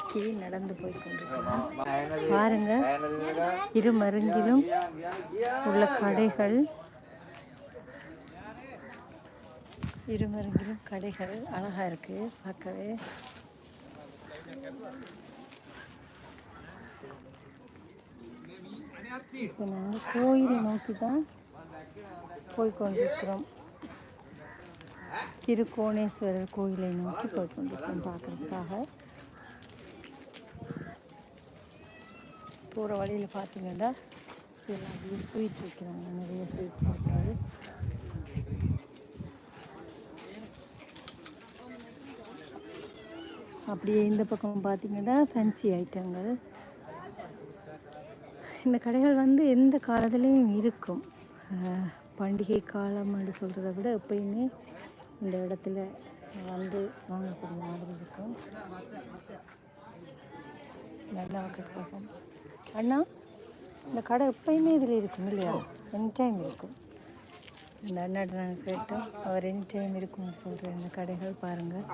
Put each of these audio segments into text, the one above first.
நோக்கி நடந்து போய் கொண்டிருக்கிறோம் பாருங்க இரு மருங்கிலும் உள்ள கடைகள் இரு மருங்கிலும் கடைகள் அழகா இருக்கு பார்க்கவே. இப்போ நாங்கள் கோயிலை நோக்கி தான் போய் கொண்டிருக்கிறோம் திருக்கோணேஸ்வரர் கோயிலை நோக்கி போய் கொண்டிருக்கிறோம் போகிற வழியில் பார்த்தீங்கன்னா எல்லாத்தையும் ஸ்வீட் விற்கிறாங்க நிறைய ஸ்வீட் இருக்குது அப்படியே இந்த பக்கம் பார்த்தீங்கன்னா ஃபேன்சி ஐட்டங்கள் இந்த கடைகள் வந்து எந்த காலத்துலேயும் இருக்கும். பண்டிகை காலம் என்று சொல்கிறத விட எப்பயுமே இந்த இடத்துல வந்து வாங்கக்கூடிய மாதிரி இருக்கும். நல்லா பார்ப்போம் அண்ணா இந்த கடை எப்பயுமே இதில் இருக்கும் இல்லையா? எனி டைம் இருக்கும். இந்த அண்ணாட்ட நாங்கள் கேட்டோம் அவர் எனி டைம் இருக்கும்னு சொல்கிற இந்த கடைகள் பாருங்கள்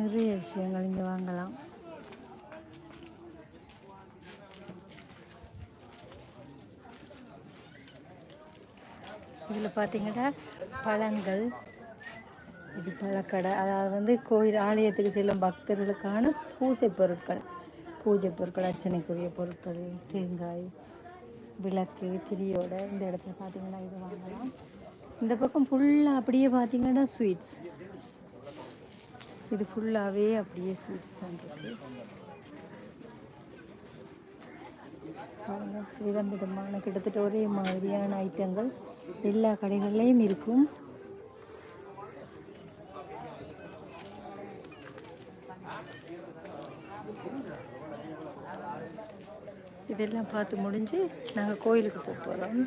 நிறைய விஷயங்கள் இங்கே வாங்கலாம். இதில் பார்த்தீங்கன்னா பழங்கள் இது பழக்கடை. அதாவது வந்து கோயில் ஆலயத்துக்கு செல்லும் பக்தர்களுக்கான பூசை பொருட்கள். பூஜை பொருட்கள் அர்ச்சனைக்குரிய பொருட்கள் தேங்காய் விளக்கு திரியோட இந்த இடத்துல பார்த்தீங்கன்னா இது வாங்கலாம். இந்த பக்கம் ஃபுல்லாக அப்படியே பார்த்தீங்கன்னா ஸ்வீட்ஸ் இது ஃபுல்லாகவே அப்படியே ஸ்வீட்ஸ் தான் இருக்கு. விதம் விதமான கிட்டத்தட்ட ஒரே மாதிரியான ஐட்டங்கள் எல்லா கடைகள்லையும் இருக்கும். இதெல்லாம் பார்த்து முடிஞ்சு நாங்கள் கோயிலுக்கு போக போகிறோம்